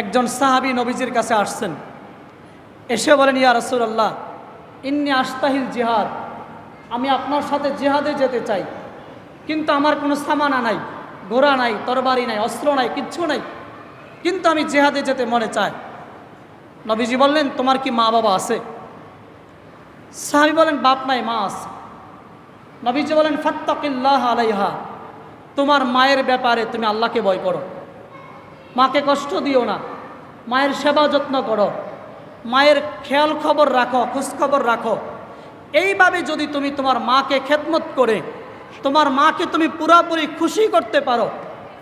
একজন সাহাবি নবীজির কাছে আসছেন। এসে বলেন, ইয়া রসুল্লাহ ইন্নি আস্তাহিল জিহাদ, আমি আপনার সাথে জিহাদে যেতে চাই, কিন্তু আমার কোনো সামানা নাই, ঘোড়া নাই, তরবারি নাই, অস্ত্র নাই, কিচ্ছু নাই, কিন্তু আমি জেহাদে যেতে মনে চাই। নবীজি বললেন, তোমার কি মা বাবা আছে? সাহাবি বলেন, বাপ নাই, মা আছে। নবীজি বলেন, ফাত্তাকিল্লাহ আলাইহা, তোমার মায়ের ব্যাপারে তুমি আল্লাহকে ভয় করো। মাকে কষ্ট দিও না। মায়ের সেবা যত্ন করো। মায়ের খেয়াল খবর রাখো খোঁজখবর রাখো। এইভাবে যদি তুমি তোমার মাকে খেদমত করে, তোমার মাকে তুমি পুরাপুরি খুশি করতে পারো।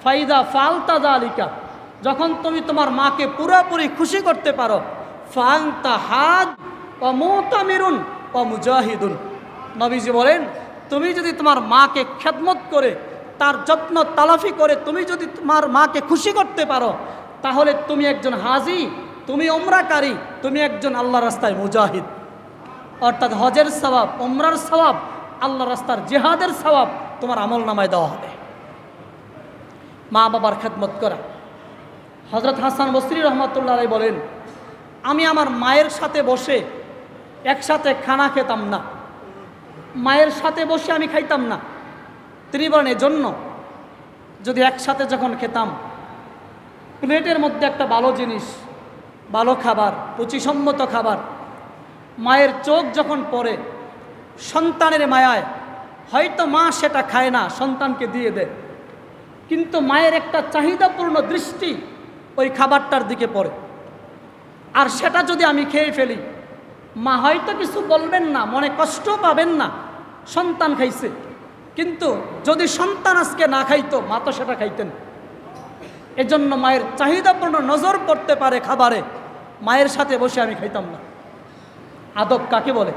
ফাইদা ফালতা জালিকা যখন তুমি তোমার মাকে পুরাপুরি খুশি করতে পারো ফাংতা হাদ ও মোতামিরুন ও মুজাহিদুন। নবীজি বলেন, তুমি যদি তোমার মাকে খেদমত করে তার যত্ন তালাফি করে তুমি যদি তোমার মাকে খুশি করতে পারো, তাহলে তুমি একজন হাজি, তুমি ওমরাকারী তুমি একজন আল্লাহ রাস্তায় মুজাহিদ। অর্থাৎ হজের সবাব ওমরার সবাব আল্লাহ রাস্তার জেহাদের সবাব তোমার আমল নামায় দেওয়া হবে। মা বাবার খেদমত করা। হজরত হাসান বসরি রহমতুল্লাহ বলেন, আমি আমার মায়ের সাথে বসে একসাথে খানা খেতাম না। মায়ের সাথে বসে আমি খাইতাম না। তিনি এজন্য যদি একসাথে যখন খেতাম, প্লেটের মধ্যে একটা ভালো জিনিস, ভালো খাবার রুচিসম্মত খাবার, মায়ের চোখ যখন পড়ে, সন্তানের মায়ায়, হয়তো মা সেটা খায় না, সন্তানকে দিয়ে দেয়। কিন্তু মায়ের একটা চাহিদাপূর্ণ দৃষ্টি ওই খাবারটার দিকে পড়ে। আর সেটা যদি আমি খেয়ে ফেলি, মা হয়তো কিছু বলবেন না, মনে কষ্ট পাবেন না, সন্তান খাইছে। কিন্তু যদি সন্তান আজকে না খাইতো, মা তো সেটা খাইতেন। এজন্য মায়ের চাহিদাপূর্ণ নজর পড়তে পারে খাবারে। মায়ের সাথে বসে আমি খাইতাম না। আদব কাকে বলে?